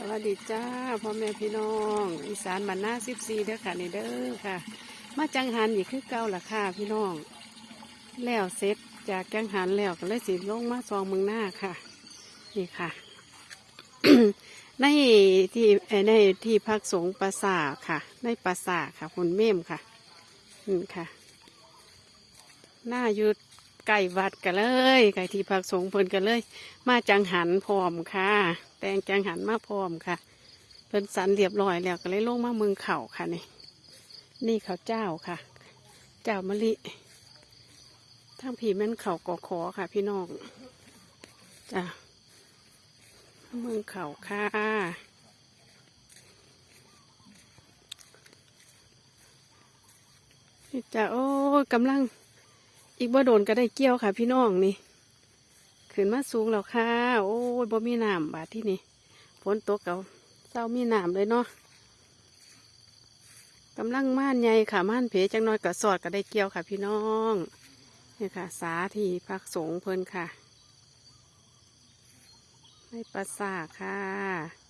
สวัสดีจ้าพ่อแม่พี่น้อง อีสานบ้านนาสิบสี่เด้อค่ะนี่เด้อค่ะ มาจังหันอีกคือเก่าละค่ะพี่น้อง แล้วเสร็จจากจังหันแล้วก็เลยสิลงมาซองเมืองหน้าค่ะ นี่ค่ะ ในที่ในที่พักสงฆ์ปราสาทค่ะ ในปราสาทค่ะคุณเม่มค่ะนี่ค่ะ หน้ายุด ไก่วัดกันเลยไก่ที่พักสงฆ์เพิ่นกันเลย มาจังหันพร้อมค่ะ แตงจังหันมาพร้อมค่ะ เพิ่นสันเรียบร้อยแล้วก็เลยลงมาเมืองเข่าค่ะนี่นี่เขาเจ้าค่ะ เจ้ามะลิทั้งผีแม่นเข่ากอขอค่ะ พี่น้องจ้ะเมืองเข่าค่ะนี่จ้ะโอ้กำลัง อีกบ่โดนก็ได้เกี่ยวค่ะ พี่น้องนี่ขึ้นมาสูงแล้วค่ะ โอ้ยบ่มีน้ำบาดที่นี่ฝนตกเก่าเศร้ามีน้ำเลยเนาะกำลังม่านใหญ่ค่ะม่านเพจังน้อยก็สอดก็ได้เกี่ยวค่ะ พี่น้องนี่ค่ะ สาทีพักสงเพิ่นค่ะในปราสาค่ะ